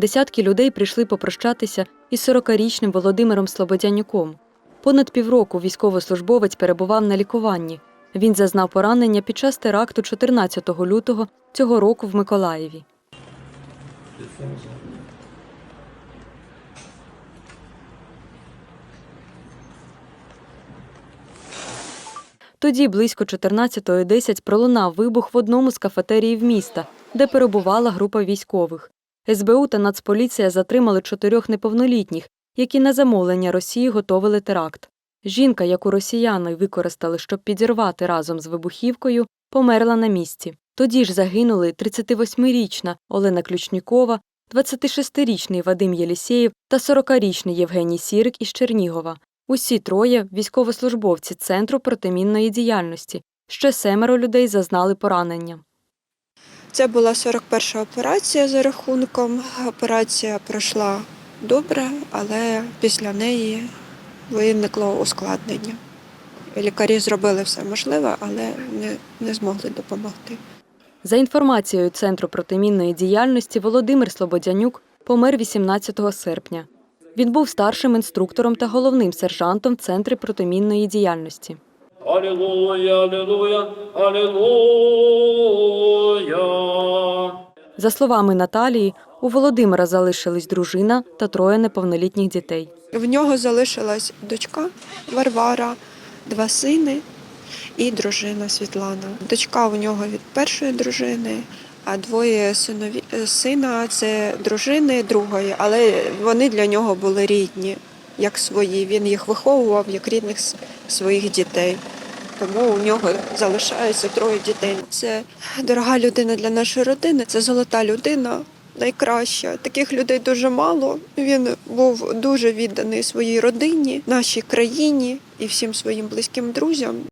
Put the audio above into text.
Десятки людей прийшли попрощатися із 40-річним Володимиром Слободянюком. Понад півроку військовослужбовець перебував на лікуванні. Він зазнав поранення під час теракту 14 лютого цього року в Миколаєві. Тоді близько 14.10 пролунав вибух в одному з кафетеріїв міста, де перебувала група військових. СБУ та Нацполіція затримали чотирьох неповнолітніх, які на замовлення Росії готовили теракт. Жінка, яку росіяни використали, щоб підірвати разом з вибухівкою, померла на місці. Тоді ж загинули 38-річна Олена Ключнікова, 26-річний Вадим Єлісєєв та 40-річний Євгеній Сірик із Чернігова. Усі троє військовослужбовці Центру протимінної діяльності. Ще семеро людей зазнали поранення. Це була 41 операція за рахунком. Операція пройшла добре, але після неї виникло ускладнення. Лікарі зробили все можливе, але не, не змогли допомогти. За інформацією Центру протимінної діяльності, Володимир Слободянюк помер 18 серпня. Він був старшим інструктором та головним сержантом в Центрі протимінної діяльності. Алілуя, алілуя, алілуя. За словами Наталії, у Володимира залишились дружина та троє неповнолітніх дітей. В нього залишилась дочка Варвара, два сини і дружина Світлана. Дочка у нього від першої дружини, а двоє синові е, сина це дружини другої, але вони для нього були рідні, як свої. Він їх виховував як рідних своїх дітей. Тому у нього залишається троє дітей. Це дорога людина для нашої родини, це золота людина, найкраща. Таких людей дуже мало. Він був дуже відданий своїй родині, нашій країні і всім своїм близьким друзям.